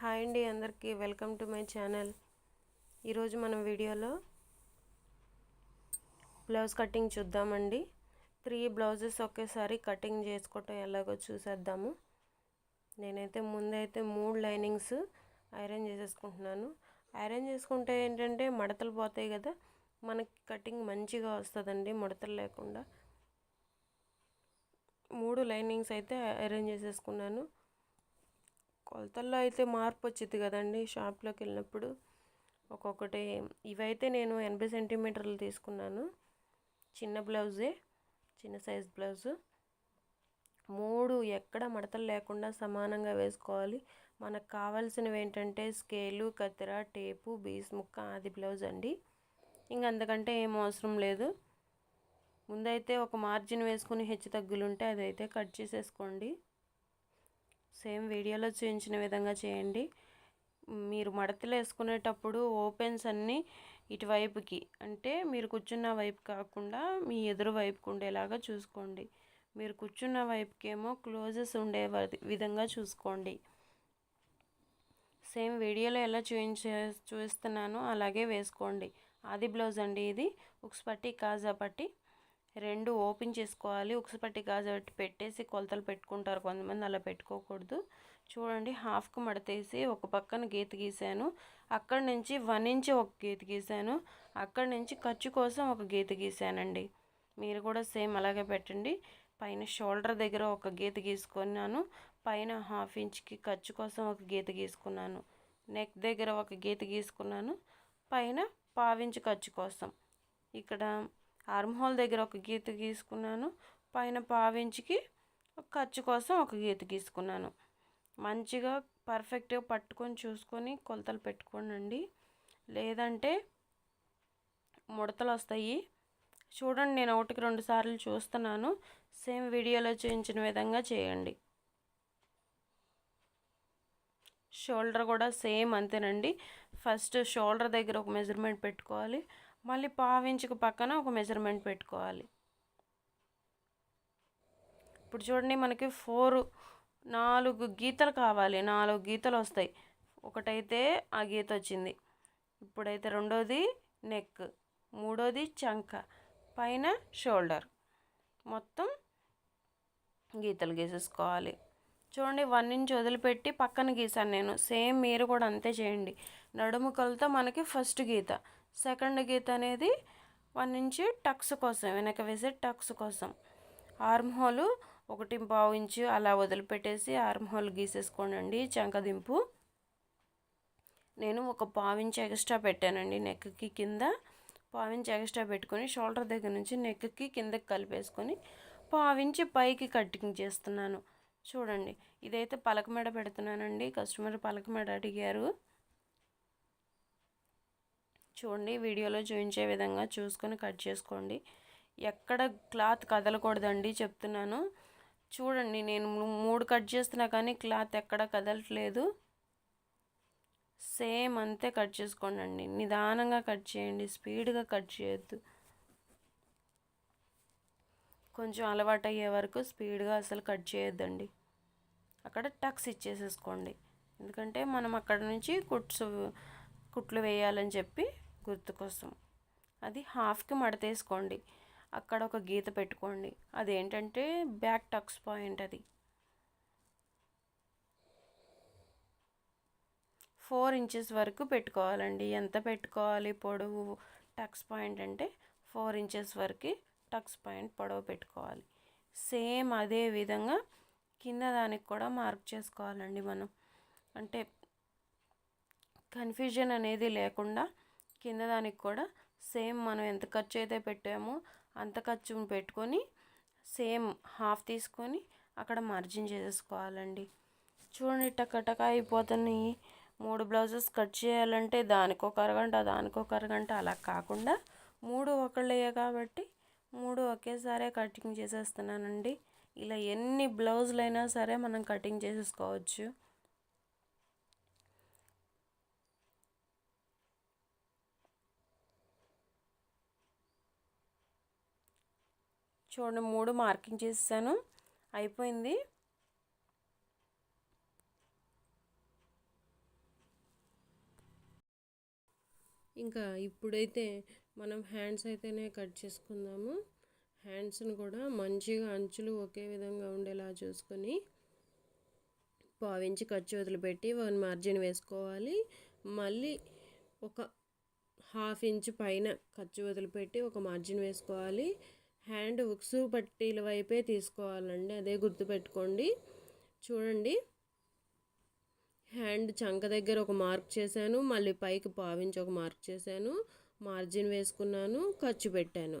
Hi అండి అందరికీ. Welcome to my channel. ఈరోజు మనం వీడియోలో బ్లౌజ్ కటింగ్ చూద్దామండి. త్రీ బ్లౌజెస్ ఒకేసారి కటింగ్ చేసుకోవటం ఎలాగో చూసేద్దాము. నేనైతే ముందైతే మూడు లైనింగ్స్ ఐరన్ చేసేసుకుంటున్నాను. ఐరన్ చేసుకుంటే ఏంటంటే మడతలు పోతాయి కదా మనకి కటింగ్ మంచిగా వస్తుందండి ముడతలు లేకుండా. మూడు లైనింగ్స్ అయితే ఐరన్ చేసేసుకున్నాను. కొలతల్లో అయితే మార్పు వచ్చింది కదండి షాప్లోకి వెళ్ళినప్పుడు. ఒక్కొక్కటి ఇవైతే నేను ఎనభై సెంటీమీటర్లు తీసుకున్నాను. చిన్న బ్లౌజే చిన్న సైజ్ బ్లౌజు. మూడు ఎక్కడ మడతలు లేకుండా సమానంగా వేసుకోవాలి. మనకు కావాల్సినవి ఏంటంటే స్కేలు కత్తెర టేపు బీస్ ముక్క అది బ్లౌజ్ అండి. ఇంక అంతకంటే ఏం అవసరం లేదు. ముందైతే ఒక మార్జిన్ వేసుకుని హెచ్చు తగ్గులుంటే అదైతే కట్ చేసేసుకోండి. సేమ్ వీడియోలో చూపించిన విధంగా చేయండి. మీరు మడతలు వేసుకునేటప్పుడు ఓపెన్స్ అన్నీ ఇటువైపుకి అంటే మీరు కూర్చున్న వైపు కాకుండా మీ ఎదురు వైపుకు ఉండేలాగా చూసుకోండి. మీరు కూర్చున్న వైపుకేమో క్లోజెస్ ఉండే విధంగా చూసుకోండి. సేమ్ వీడియోలో ఎలా చూపించే చూస్తున్నానో అలాగే వేసుకోండి. ఆది బ్లౌజ్ అండి ఇది. ఉక్స్ పట్టి కాజా పట్టి. రెండు ఓపెన్ చేసుకోవాలి. ఉక్స్ పట్టి కాజా పెట్టేసి కొలతలు పెట్టుకుంటారు కొంతమంది అలా పెట్టుకోకూడదు. చూడండి హాఫ్కి మడతేసి ఒక పక్కన గీత గీసాను. అక్కడి నుంచి వన్ ఇంచ్ ఒక గీత గీసాను. అక్కడి నుంచి ఖర్చు కోసం ఒక గీత గీసానండి. మీరు కూడా సేమ్ అలాగే పెట్టండి. పైన షోల్డర్ దగ్గర ఒక గీత గీసుకున్నాను. పైన హాఫ్ ఇంచ్కి ఖర్చు కోసం ఒక గీత గీసుకున్నాను. నెక్ దగ్గర ఒక గీత గీసుకున్నాను. పైన పావించు ఖర్చు కోసం. ఇక్కడ ఆర్మ్ హోల్ దగ్గర ఒక గీత గీసుకున్నాను. పైన పావించికి ఖర్చు కోసం ఒక గీత గీసుకున్నాను. మంచిగా పర్ఫెక్ట్గా పట్టుకొని చూసుకొని కొలతలు పెట్టుకోనండి. లేదంటే ముడతలు వస్తాయి చూడండి నేను ఒకటికి రెండు సార్లు చూస్తున్నాను. సేమ్ వీడియోలో చూపించిన విధంగా చేయండి. షోల్డర్ కూడా సేమ్ అంతేనండి. ఫస్ట్ షోల్డర్ దగ్గర ఒక మెజర్మెంట్ పెట్టుకోవాలి. మళ్ళీ పావించుకు పక్కన ఒక మెజర్మెంట్ పెట్టుకోవాలి. ఇప్పుడు చూడండి మనకి ఫోర్ నాలుగు గీతలు కావాలి. నాలుగు గీతలు వస్తాయి. ఒకటైతే ఆ గీత వచ్చింది. ఇప్పుడైతే రెండోది నెక్ మూడోది చంక పైన షోల్డర్ మొత్తం గీతలు గీసేసుకోవాలి. చూడండి వన్ ఇంచ్ వదిలిపెట్టి పక్కన గీసాను నేను. సేమ్ మీరు కూడా అంతే చేయండి. నడుము కొలత మనకి ఫస్ట్ గీత. సెకండ్ గీత అనేది వన్ ఇంచు టక్స్ కోసం వెనక వేసే టక్స్ కోసం. ఆర్మ్ హోల్ ఒకటి పావు ఇంచు అలా వదిలిపెట్టేసి ఆర్మ్ హోల్ గీసేసుకోనండి చంకదింపు. నేను ఒక పావించి ఎక్స్ట్రా పెట్టానండి నెక్కి కింద. పావించి ఎక్స్ట్రా పెట్టుకొని షోల్డర్ దగ్గర నుంచి నెక్కి కిందకి కలిపేసుకొని పావించి పైకి కటింగ్ చేస్తున్నాను. చూడండి ఇదైతే పలకమెడ పెడుతున్నానండి కస్టమర్ పలకమెడ అడిగారు. చూడండి వీడియోలో చూపించే విధంగా చూసుకొని కట్ చేసుకోండి. ఎక్కడ క్లాత్ కదలకూడదండి చెప్తున్నాను. చూడండి నేను మూడు కట్ చేస్తున్నా కానీ క్లాత్ ఎక్కడ కదలట్లేదు. సేమ్ అంతే కట్ చేసుకోండి అండి నిదానంగా కట్ చేయండి స్పీడ్గా కట్ చేయొద్దు. కొంచెం అలవాటు అయ్యే వరకు స్పీడ్గా అసలు కట్ చేయొద్దండి. అక్కడ టక్స్ ఇచ్చేసేసుకోండి. ఎందుకంటే మనం అక్కడ నుంచి కుట్స్ కుట్లు వేయాలని చెప్పి గుర్తు కోసం అది హాఫ్కి మడతేసుకోండి. అక్కడ ఒక గీత పెట్టుకోండి. అదేంటంటే బ్యాక్ టక్స్ పాయింట్ అది. ఫోర్ ఇంచెస్ వరకు పెట్టుకోవాలండి. ఎంత పెట్టుకోవాలి? పొడవు టక్స్ పాయింట్ అంటే ఫోర్ ఇంచెస్ వరకు టక్స్ పాయింట్ పొడవు పెట్టుకోవాలి. సేమ్ అదే విధంగా కింద దానికి కూడా మార్క్ చేసుకోవాలండి మనం. అంటే కన్ఫ్యూజన్ అనేది లేకుండా కింద దానికి కూడా సేమ్ మనం ఎంత ఖర్చు అయితే పెట్టామో అంత ఖర్చు పెట్టుకొని సేమ్ హాఫ్ తీసుకొని అక్కడ మార్జిన్ చేసేసుకోవాలండి. చూడండి టకటక అయిపోతున్నాయి. మూడు బ్లౌజెస్ కట్ చేయాలంటే దానికి ఒక అరగంట దానికి ఒక అరగంట అలా కాకుండా మూడు ఒకళ్ళే కాబట్టి మూడు ఒకేసారే కటింగ్ చేసేస్తున్నానండి. ఇలా ఎన్ని బ్లౌజులు అయినా సరే మనం కటింగ్ చేసేసుకోవచ్చు. చూడండి మూడు మార్కింగ్ చేసాను అయిపోయింది. ఇంకా ఇప్పుడైతే మనం హ్యాండ్స్ అయితేనే కట్ చేసుకుందాము. హ్యాండ్స్ని కూడా మంచిగా అంచులు ఒకే విధంగా ఉండేలా చూసుకొని పావించి ఖర్చు వదిలిపెట్టి వన్ మార్జిన్ వేసుకోవాలి. మళ్ళీ ఒక హాఫ్ ఇంచ్ పైన ఖర్చు వదిలిపెట్టి ఒక మార్జిన్ వేసుకోవాలి. హ్యాండ్ ఉక్స్ పట్టీల వైపే తీసుకోవాలండి అదే గుర్తుపెట్టుకోండి. చూడండి. హ్యాండ్ చంక దగ్గర ఒక మార్క్ చేశాను మళ్ళీ పైకి పావించి ఒక మార్క్ చేశాను మార్జిన్ వేసుకున్నాను ఖర్చు పెట్టాను.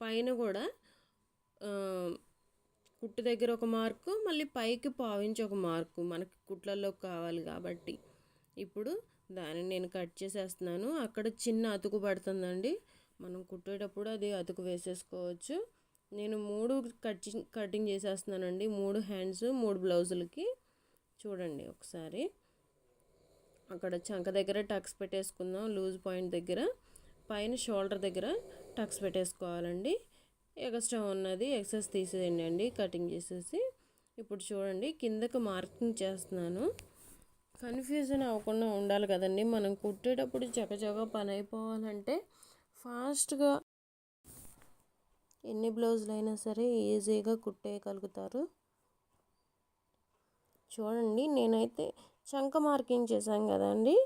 పైన కూడా కుట్టు దగ్గర ఒక మార్కు మళ్ళీ పైకి పావించి ఒక మార్కు మనకి కుట్లలో కావాలి కాబట్టి. ఇప్పుడు దాన్ని నేను కట్ చేసేస్తున్నాను. అక్కడ చిన్న అతుకు పడుతుందండి. మనం కుట్టేటప్పుడు అది అతుకు వేసేసుకోవచ్చు. నేను మూడు కటింగ్ కటింగ్ చేసేస్తున్నానండి. మూడు హ్యాండ్స్ మూడు బ్లౌజులకి. చూడండి ఒకసారి. అక్కడ చంక దగ్గర టక్స్ పెట్టేసుకుందాం లూజ్ పాయింట్ దగ్గర. పైన షోల్డర్ దగ్గర టక్స్ పెట్టేసుకోవాలండి. ఎక్స్ట్రా ఉన్నది ఎక్సెస్ తీసేయండి అండి కటింగ్ చేసేసి. ఇప్పుడు చూడండి కిందకు మార్కింగ్ చేస్తున్నాను. కన్ఫ్యూజన్ అవ్వకుండా ఉండాలి కదండి. మనం కుట్టేటప్పుడు చకచక పని అయిపోవాలంటే ఫాస్ట్గా ఎన్ని బ్లౌజులు అయినా సరే ఈజీగా కుట్టేయగలుగుతారు. చూడండి నేనైతే చంక మార్కింగ్ చేశాం కదండి.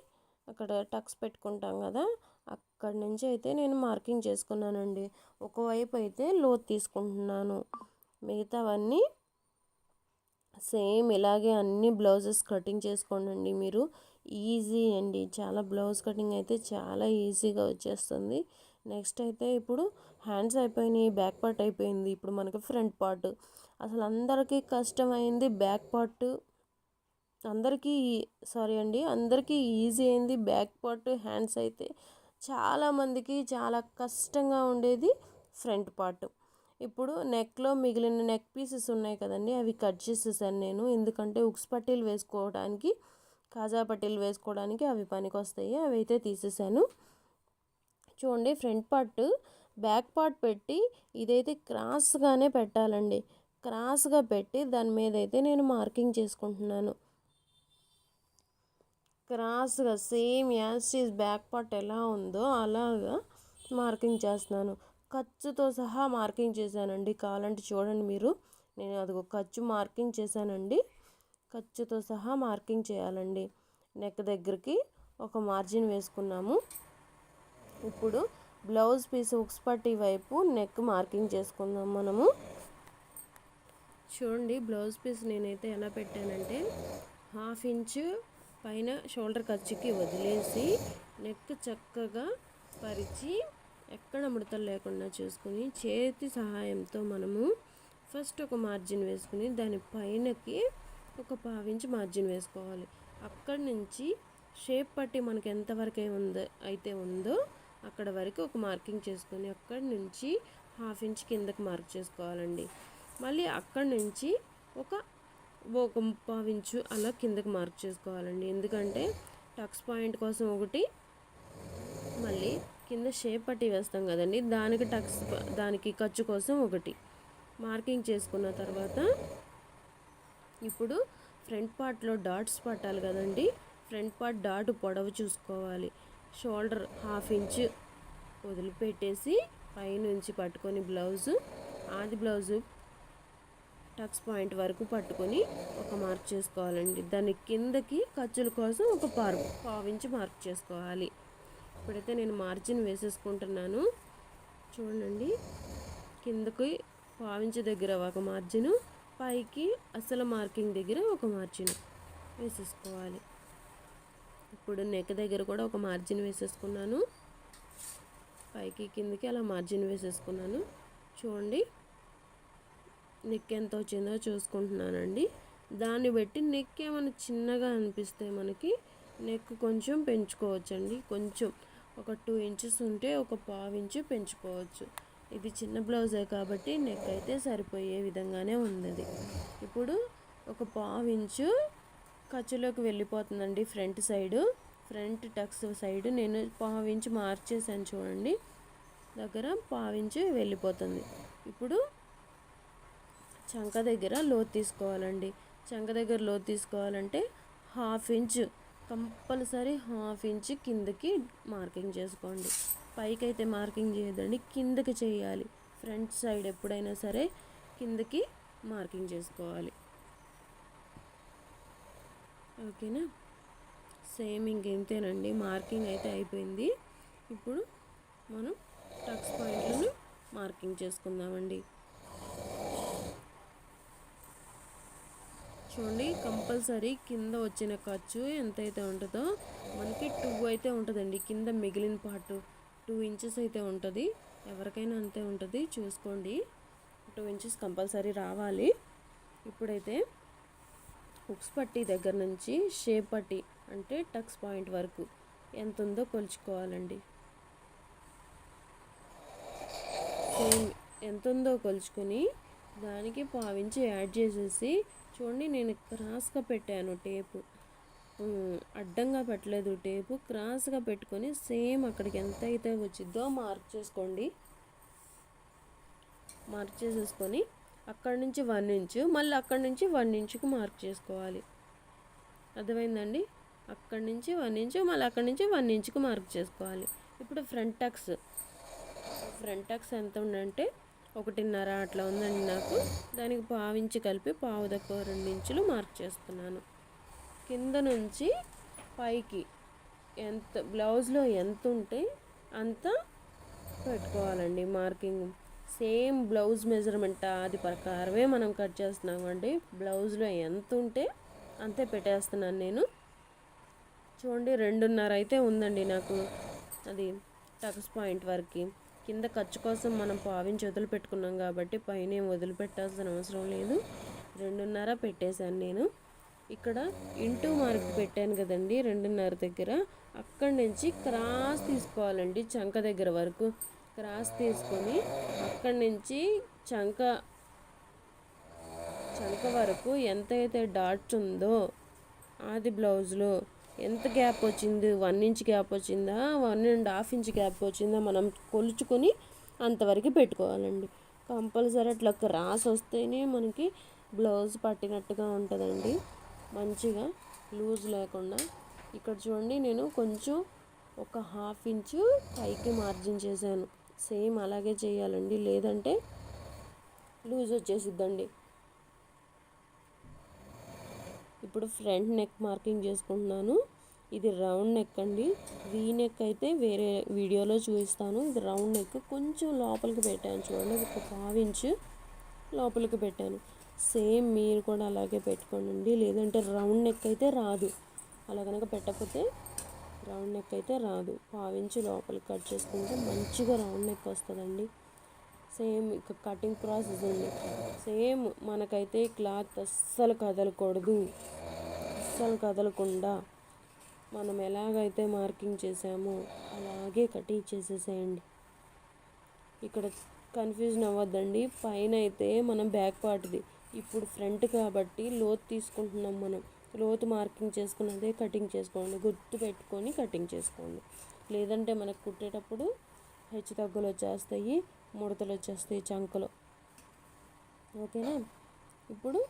అక్కడ టక్స్ పెట్టుకుంటాం కదా అక్కడి నుంచి అయితే నేను మార్కింగ్ చేసుకున్నానండి. ఒకవైపు అయితే లోతు తీసుకుంటున్నాను. మిగతావన్నీ సేమ్ ఇలాగే అన్ని బ్లౌజెస్ కటింగ్ చేసుకోండి మీరు. ఈజీ అండి. చాలా బ్లౌజ్ కటింగ్ అయితే చాలా ఈజీగా వచ్చేస్తుంది. నెక్స్ట్ అయితే ఇప్పుడు హ్యాండ్స్ అయిపోయినాయి బ్యాక్ పార్ట్ అయిపోయింది. ఇప్పుడు మనకి ఫ్రంట్ పార్ట్. అసలు అందరికీ కష్టమైంది బ్యాక్ పార్ట్. అందరికీ సారీ అండి అందరికీ ఈజీ అయింది బ్యాక్ పార్ట్ హ్యాండ్స్ అయితే. చాలామందికి చాలా కష్టంగా ఉండేది ఫ్రంట్ పార్ట్. ఇప్పుడు నెక్లో మిగిలిన నెక్ పీసెస్ ఉన్నాయి కదండి అవి కట్ చేసేసాను నేను. ఎందుకంటే ఉక్స్ పట్టీలు వేసుకోవడానికి కాజా పట్టీలు వేసుకోవడానికి అవి పనికి వస్తాయి అవి అయితే తీసేసాను. చూడండి ఫ్రంట్ పార్ట్ బ్యాక్ పార్ట్ పెట్టి ఇదైతే క్రాస్గానే పెట్టాలండి. క్రాస్గా పెట్టి దాని మీద అయితే నేను మార్కింగ్ చేసుకుంటున్నాను. క్రాస్గా సేమ్ యాస్టీస్ బ్యాక్ పార్ట్ ఎలా ఉందో అలాగా మార్కింగ్ చేస్తున్నాను. ఖర్చుతో సహా మార్కింగ్ చేశానండి. కావాలంటే చూడండి మీరు. నేను అదిగో ఖర్చు మార్కింగ్ చేశానండి. ఖర్చుతో సహా మార్కింగ్ చేయాలండి. నెక్ దగ్గరికి ఒక మార్జిన్ వేసుకున్నాము. ఇప్పుడు బ్లౌజ్ పీస్ ఉక్స్ పట్టి వైపు నెక్ మార్కింగ్ చేసుకుందాం మనము. చూడండి బ్లౌజ్ పీస్ నేనైతే ఎలా పెట్టానంటే హాఫ్ ఇంచు పైన షోల్డర్ ఖర్చుకి వదిలేసి నెక్ చక్కగా పరిచి ఎక్కడ ముడతలు లేకుండా చేసుకుని చేతి సహాయంతో మనము ఫస్ట్ ఒక మార్జిన్ వేసుకుని దాని పైనకి ఒక పావించి మార్జిన్ వేసుకోవాలి. అక్కడి నుంచి షేప్ పట్టి మనకి ఎంతవరకు ఉందో అయితే ఉందో అక్కడ వరకు ఒక మార్కింగ్ చేసుకొని అక్కడి నుంచి హాఫ్ ఇంచ్ కిందకు మార్క్ చేసుకోవాలండి. మళ్ళీ అక్కడి నుంచి ఒక ఒక ఇంచు అలా కిందకి మార్క్ చేసుకోవాలండి. ఎందుకంటే టక్స్ పాయింట్ కోసం ఒకటి మళ్ళీ కింద షేప్ పట్టి వేస్తాం కదండి. దానికి టక్స్ దానికి ఖర్చు కోసం ఒకటి. మార్కింగ్ చేసుకున్న తర్వాత ఇప్పుడు ఫ్రంట్ పార్ట్లో డాట్స్ పట్టాలి కదండి. ఫ్రంట్ పార్ట్ డాట్ పొడవు చూసుకోవాలి. షోల్డర్ హాఫ్ ఇంచ్ వదిలిపెట్టేసి పైనుంచి పట్టుకొని బ్లౌజు ఆది బ్లౌజు టక్స్ పాయింట్ వరకు పట్టుకొని ఒక మార్క్ చేసుకోవాలండి. దాని కిందకి ఖర్చుల కోసం ఒక పారు పావించి మార్క్ చేసుకోవాలి. ఇప్పుడైతే నేను మార్జిన్ వేసేసుకుంటున్నాను. చూడండి కిందకి పావించి దగ్గర ఒక మార్జిన్ పైకి అసలు మార్కింగ్ దగ్గర ఒక మార్జిన్ వేసేసుకోవాలి. ఇప్పుడు నెక్ దగ్గర కూడా ఒక మార్జిన్ వేసేసుకున్నాను. పైకి కిందకి అలా మార్జిన్ వేసేసుకున్నాను. చూడండి నెక్ ఎంత వచ్చిందో చూసుకుంటున్నానండి. దాన్ని బట్టి నెక్ ఏమైనా చిన్నగా అనిపిస్తే మనకి నెక్ కొంచెం పెంచుకోవచ్చండి. కొంచెం ఒక టూ ఇంచెస్ ఉంటే ఒక పావు ఇంచు పెంచుకోవచ్చు. ఇది చిన్న బ్లౌజే కాబట్టి నెక్ అయితే సరిపోయే విధంగానే ఉంది ఇప్పుడు ఒక పావు ఇంచు ఖర్చులోకి వెళ్ళిపోతుందండి front side. Front tucks side నేను పావు ఇంచు మార్చేసాను చూడండి. దగ్గర పావించి వెళ్ళిపోతుంది. ఇప్పుడు చంక దగ్గర లోతు తీసుకోవాలండి. చంక దగ్గర లోతు తీసుకోవాలంటే half inch compulsory half inch కిందకి మార్కింగ్ చేసుకోండి. పైకి అయితే మార్కింగ్ చేయదండి కిందకి చేయాలి. ఫ్రంట్ సైడ్ ఎప్పుడైనా సరే కిందకి మార్కింగ్ చేసుకోవాలి. ఓకేనా? సేమ్ ఇంకేంతేనండి మార్కింగ్ అయితే అయిపోయింది. ఇప్పుడు మనం టక్స్ పాయింట్లను మార్కింగ్ చేసుకుందామండి. చూడండి కంపల్సరీ కింద వచ్చిన ఖర్చు ఎంతైతే ఉంటుందో మనకి టూ అయితే ఉంటుందండి కింద మిగిలిన పార్ట్. టూ ఇంచెస్ అయితే ఉంటుంది ఎవరికైనా అంతే ఉంటుంది చూసుకోండి. టూ ఇంచెస్ కంపల్సరీ రావాలి. ఇప్పుడైతే హుక్స్ పట్టి దగ్గర నుంచి షేప్ పట్టి అంటే టక్స్ పాయింట్ వరకు ఎంత ఉందో కొలుచుకోవాలండి. సేమ్ ఎంత ఉందో కొలుచుకొని దానికి పావించి యాడ్ చేసేసి చూడండి నేను క్రాస్గా పెట్టాను టేపు. అడ్డంగా పెట్టలేదు టేపు. క్రాస్గా పెట్టుకొని సేమ్ అక్కడికి ఎంత అయితే వచ్చిద్దో మార్క్ చేసుకోండి. మార్క్ చేసేసుకొని అక్కడి నుంచి వన్ ఇంచు మళ్ళీ అక్కడి నుంచి వన్ ఇంచుకు మార్క్ చేసుకోవాలి. అర్థమైందండి? అక్కడి నుంచి వన్ ఇంచు మళ్ళీ అక్కడి నుంచి వన్ ఇంచుకు మార్క్ చేసుకోవాలి. ఇప్పుడు ఫ్రంట్ టక్స్. ఫ్రంట్ టక్స్ ఎంత ఉందంటే ఒకటిన్నర అట్లా ఉందండి నాకు. దానికి పావించి కలిపి పావు దగ్గర రెండు ఇంచులు మార్క్ చేస్తున్నాను. కింద నుంచి పైకి ఎంత బ్లౌజ్లో ఎంత ఉంటే అంత పెట్టుకోవాలండి మార్కింగ్. సేమ్ బ్లౌజ్ మెజర్మెంట్ అది ప్రకారమే మనం కట్ చేస్తున్నామండి. బ్లౌజ్లో ఎంత ఉంటే అంతే పెట్టేస్తున్నాను నేను. చూడండి రెండున్నర అయితే ఉందండి నాకు. అది టక్స్ పాయింట్ వరకు. కింద ఖర్చు కోసం మనం పావించి వదిలిపెట్టుకున్నాం కాబట్టి పైన ఏం వదిలిపెట్టాల్సిన అవసరం లేదు. రెండున్నర పెట్టేశాను నేను. ఇక్కడ ఇంటూ మార్క్ పెట్టాను కదండి రెండున్నర దగ్గర. అక్కడి నుంచి క్రాస్ తీసుకోవాలండి చంక దగ్గర వరకు. క్రాస్ తీసుకొని అక్కడి నుంచి చంక చంక వరకు ఎంతైతే డాట్స్ ఉందో అది బ్లౌజ్లో ఎంత గ్యాప్ వచ్చింది వన్ ఇంచ్ గ్యాప్ వచ్చిందా one and half inch gap వచ్చిందా మనం కొలుచుకొని అంతవరకు పెట్టుకోవాలండి. కంపల్సరీ అట్లా క్రాస్ వస్తేనే మనకి బ్లౌజ్ పట్టినట్టుగా ఉంటుందండి. మంచిగా లూజ్ లేకుండా. ఇక్కడ చూడండి నేను కొంచెం ఒక హాఫ్ ఇంచు పైకి మార్జిన్ చేశాను. సేమ్ అలాగే చేయాలండి. లేదంటే లూజ్ వచ్చేసిద్దండి. ఇప్పుడు ఫ్రంట్ నెక్ మార్కింగ్ చేసుకుంటున్నాను. ఇది రౌండ్ నెక్ అండి. వీ నెక్ అయితే వేరే వీడియోలో చూపిస్తాను. ఇది రౌండ్ నెక్. కొంచెం లోపలికి పెట్టాను చూడండి. ఒక పావించు లోపలికి పెట్టాను. సేమ్ మీరు కూడా అలాగే పెట్టుకోండి. లేదంటే రౌండ్ నెక్ అయితే రాదు. అలా కనుక పెట్టకపోతే రౌండ్ నెక్ అయితే రాదు. పావించి లోపలికి కట్ చేసుకుంటే మంచిగా రౌండ్ నెక్ వస్తుందండి. సేమ్ ఇక కటింగ్ ప్రాసెస్ ఉంది. సేమ్ మనకైతే క్లాత్ అస్సలు కదలకూడదు. అస్సలు కదలకుండా మనం ఎలాగైతే మార్కింగ్ చేసామో అలాగే కటింగ్ చేసేసేయండి. ఇక్కడ కన్ఫ్యూజన్ అవ్వద్దండి. పైన అయితే మనం బ్యాక్ పార్ట్ది. ఇప్పుడు ఫ్రంట్ కాబట్టి లోతు తీసుకుంటున్నాం మనం. లోతు మార్కింగ్ చేసుకున్నదే కటింగ్ చేసుకోండి. గుర్తు పెట్టుకొని కటింగ్ చేసుకోండి. లేదంటే మనకు కుట్టేటప్పుడు హెచ్చు తగ్గులు వచ్చేస్తాయి ముడతలు వచ్చేస్తాయి చంకలు. ఓకేనా? ఇప్పుడు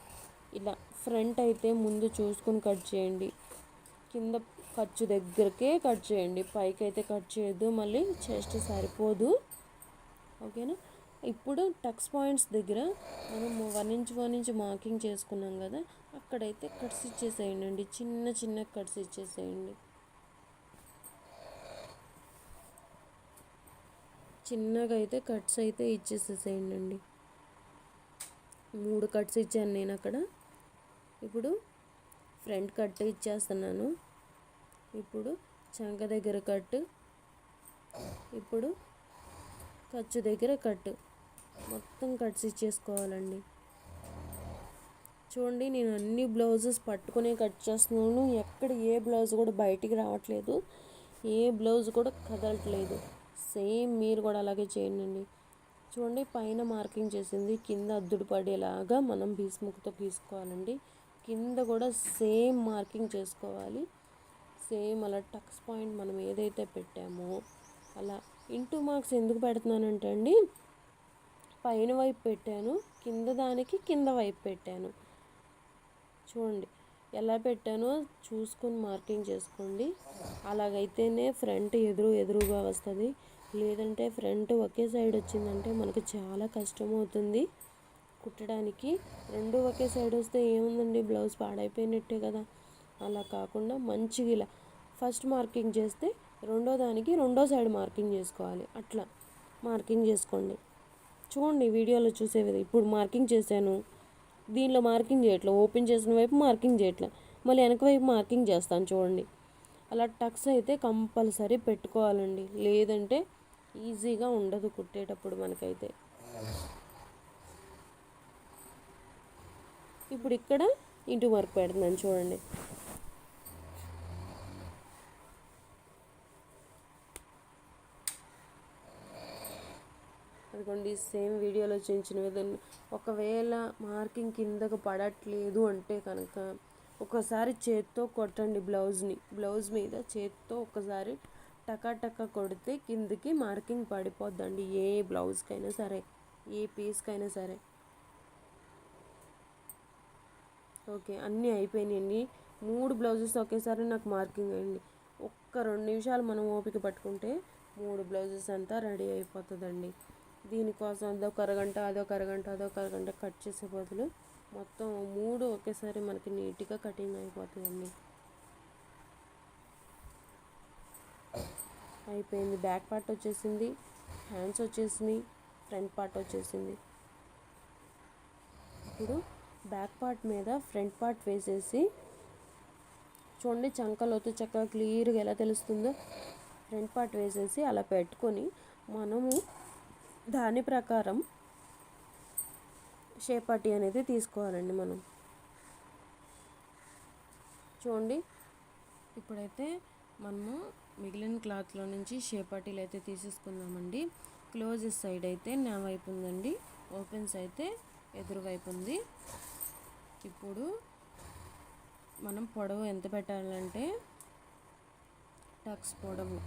ఇలా ఫ్రంట్ అయితే ముందు చూసుకొని కట్ చేయండి. కింద ఖర్చు దగ్గరకే కట్ చేయండి. పైకి అయితే కట్ చేయొద్దు మళ్ళీ చెస్ట్ సరిపోదు. ఓకేనా? ఇప్పుడు టక్స్ పాయింట్స్ దగ్గర మనం one inch one inch marking చేసుకున్నాం కదా అక్కడైతే కట్స్ ఇచ్చేసేయండి. చిన్న చిన్న కట్స్ ఇచ్చేసేయండి. చిన్నగా అయితే కట్స్ అయితే ఇచ్చేసేసేయండి. మూడు కట్స్ ఇచ్చాను నేను అక్కడ. ఇప్పుడు ఫ్రంట్ కట్ ఇచ్చేస్తున్నాను. ఇప్పుడు చంక దగ్గర కట్. ఇప్పుడు ఖర్చు దగ్గర కట్. మొత్తం కట్స్ ఇచ్చేసుకోవాలండి. చూడండి నేను అన్ని బ్లౌజెస్ పట్టుకునే కట్ చేస్తున్నాను. ఎక్కడ ఏ బ్లౌజ్ కూడా బయటికి రావట్లేదు. ఏ బ్లౌజ్ కూడా కదలట్లేదు. సేమ్ మీరు కూడా అలాగే చేయండి చూడండి పైన మార్కింగ్ చేసింది. కింద అద్దుడు పడేలాగా మనం బీస్ముక్తో గీసుకోవాలండి. కింద కూడా సేమ్ మార్కింగ్ చేసుకోవాలి. సేమ్ అలా టక్స్ పాయింట్ మనం ఏదైతే పెట్టామో అలా. ఇంటూ మార్క్స్ ఎందుకు పెడుతున్నానంటే అండి పైన వైపు పెట్టాను కింద దానికి కింద వైపు పెట్టాను. చూడండి. ఎలా పెట్టానో చూసుకొని మార్కింగ్ చేసుకోండి. అలాగైతేనే ఫ్రంట్ ఎదురు ఎదురుగా వస్తుంది. లేదంటే ఫ్రంట్ ఒకే సైడ్ వచ్చిందంటే మనకు చాలా కష్టం అవుతుంది కుట్టడానికి. రెండు ఒకే సైడ్ వస్తే ఏముందండి? బ్లౌజ్ పాడైపోయినట్టే కదా. అలా కాకుండా మంచిగా ఇలా ఫస్ట్ మార్కింగ్ చేస్తే రెండో దానికి రెండో సైడ్ మార్కింగ్ చేసుకోవాలి. అట్లా మార్కింగ్ చేసుకోండి. చూడండి వీడియోలో చూసే విధంగా ఇప్పుడు మార్కింగ్ చేశాను. దీనిలో మార్కింగ్ చేయట్లే ఓపెన్ చేసిన వైపు మార్కింగ్ చేయట్లేదు మళ్ళీ వెనక వైపు మార్కింగ్ చేస్తాను చూడండి. అలా టక్స్ అయితే కంపల్సరీ పెట్టుకోవాలండి. లేదంటే ఈజీగా ఉండదు కుట్టేటప్పుడు మనకైతే. ఇప్పుడు ఇక్కడ ఇంటి వర్క్ పెడుతున్నాను చూడండి. అనుకోండి సేమ్ వీడియోలో చూపించిన విధంగా. ఒకవేళ మార్కింగ్ కిందకు పడట్లేదు అంటే కనుక ఒకసారి చేత్తో కొట్టండి బ్లౌజ్ని. బ్లౌజ్ మీద చేత్తో ఒకసారి టకా కొడితే కిందికి మార్కింగ్ పడిపోద్దండి ఏ బ్లౌజ్కైనా సరే ఏ పీస్కైనా సరే. ఓకే అన్నీ అయిపోయినాయండి. మూడు బ్లౌజెస్ ఒకేసారి నాకు మార్కింగ్ అయ్యండి ఒక్క రెండు నిమిషాలు మనం ఓపిక పట్టుకుంటే మూడు బ్లౌజెస్ అంతా రెడీ అయిపోతుందండి. దీనికోసం అదొక అరగంట అదొక అరగంట అదొక అరగంట కట్ చేసే బదులు మొత్తం మూడు ఒకేసారి మనకి నీట్గా కటింగ్ అయిపోతుందండి. అయిపోయింది. బ్యాక్ పార్ట్ వచ్చేసింది హ్యాండ్స్ వచ్చేసినాయి ఫ్రంట్ పార్ట్ వచ్చేసింది. ఇప్పుడు బ్యాక్ పార్ట్ మీద ఫ్రంట్ పార్ట్ వేసేసి చూడండి చంకలోతు చక్కగా క్లియర్గా ఎలా తెలుస్తుందో. ఫ్రంట్ పార్ట్ వేసేసి అలా పెట్టుకొని మనము దాని ప్రకారం షేపట్టి అనేది తీసుకోవాలండి మనం. చూడండి. ఇప్పుడైతే మనము మిగిలిన క్లాత్లో నుంచి షేపట్టీలు అయితే తీసేసుకుందామండి. క్లోజెస్ సైడ్ అయితే నా వైపు ఉందండి. ఓపెన్స్ అయితే ఎదురువైపు ఉంది. ఇప్పుడు మనం పొడవు ఎంత పెట్టాలంటే టక్స్ పొడవు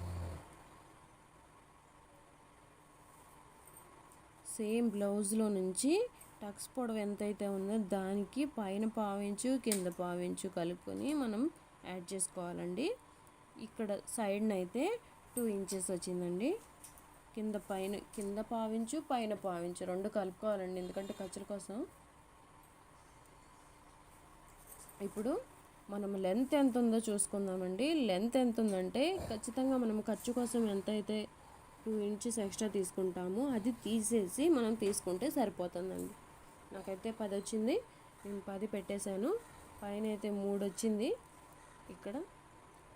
సేమ్ బ్లౌజ్లో నుంచి టక్స్ పొడవు ఎంతైతే ఉందో దానికి పైన పావించు కింద పావించు కలుపుకొని మనం యాడ్ చేసుకోవాలండి. ఇక్కడ సైడ్న అయితే టూ ఇంచెస్ వచ్చిందండి. కింద పైన కింద పావించు పైన పావించు రెండు కలుపుకోవాలండి. ఎందుకంటే ఖర్చుల కోసం. ఇప్పుడు మనం లెంత్ ఎంత ఉందో చూసుకుందామండి. లెంత్ ఎంత ఉందంటే ఖచ్చితంగా మనం ఖర్చు కోసం ఎంత అయితే టూ ఇంచెస్ ఎక్స్ట్రా తీసుకుంటాము. అది తీసేసి మనం తీసుకుంటే సరిపోతుందండి. నాకైతే పది వచ్చింది. నేను పది పెట్టేశాను. పైన అయితే మూడు వచ్చింది. ఇక్కడ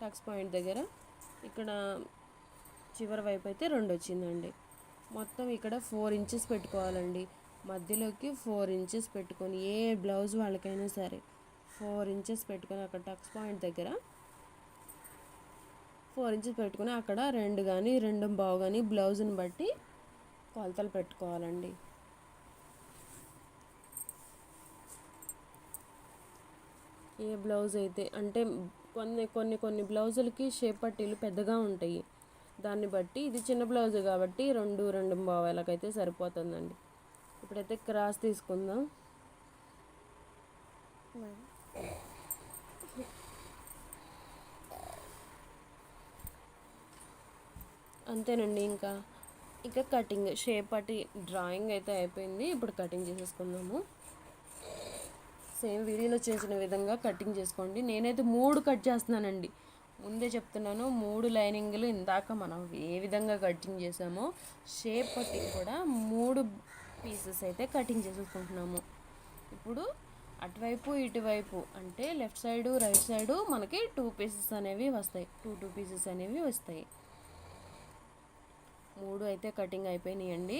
టక్స్ పాయింట్ దగ్గర. ఇక్కడ చివరి వైపు అయితే రెండు వచ్చిందండి. మొత్తం ఇక్కడ ఫోర్ ఇంచెస్ పెట్టుకోవాలండి. మధ్యలోకి ఫోర్ ఇంచెస్ పెట్టుకొని ఏ బ్లౌజ్ వాళ్ళకైనా సరే ఫోర్ ఇంచెస్ పెట్టుకొని అక్కడ టక్స్ పాయింట్ దగ్గర ఫోర్ ఇంచెస్ పెట్టుకుని అక్కడ రెండు కానీ రెండు బావు కానీ బ్లౌజ్ని బట్టి కొలతలు పెట్టుకోవాలండి. ఏ బ్లౌజ్ అయితే అంటే కొన్ని కొన్ని కొన్ని బ్లౌజులకి షేప్ పట్టీలు పెద్దగా ఉంటాయి. దాన్ని బట్టి ఇది చిన్న బ్లౌజ్ కాబట్టి రెండు రెండు బావాలకైతే సరిపోతుందండి. ఇప్పుడైతే క్రాస్ తీసుకుందాం. అంతేనండి. ఇంకా ఇంకా కటింగ్ షేప్ పట్టి డ్రాయింగ్ అయితే అయిపోయింది. ఇప్పుడు కటింగ్ చేసేసుకుందాము. సేమ్ వీడియోలో చేసిన విధంగా కటింగ్ చేసుకోండి. నేనైతే మూడు కట్ చేస్తున్నానండి. ముందే చెప్తున్నాను మూడు లైనింగ్లు ఇందాక మనం ఏ విధంగా కటింగ్ చేసామో షేప్ పట్టి కూడా మూడు పీసెస్ అయితే కటింగ్ చేసేసుకుంటున్నాము. ఇప్పుడు అటువైపు ఇటువైపు అంటే లెఫ్ట్ సైడు రైట్ సైడు మనకి టూ పీసెస్ అనేవి వస్తాయి. టూ టూ పీసెస్ అనేవి వస్తాయి. మూడు అయితే కటింగ్ అయిపోయినాయండి.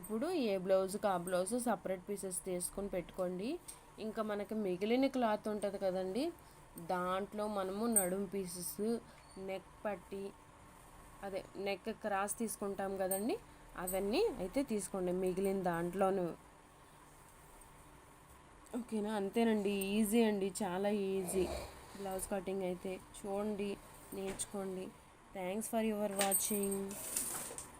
ఇప్పుడు ఏ బ్లౌజ్కి ఆ బ్లౌజ్ సపరేట్ పీసెస్ తీసుకొని పెట్టుకోండి. ఇంకా మనకి మిగిలిన క్లాత్ ఉంటుంది కదండి. దాంట్లో మనము నడుము పీసెస్ నెక్ పట్టి అదే నెక్ క్రాస్ తీసుకుంటాం కదండి. అవన్నీ అయితే తీసుకోండి మిగిలిన దాంట్లోను. ఓకేనా? అంతేనండి. ఈజీ అండి. చాలా ఈజీ. బ్లౌజ్ కటింగ్ అయితే. చూడండి నేర్చుకోండి. Thanks for your watching.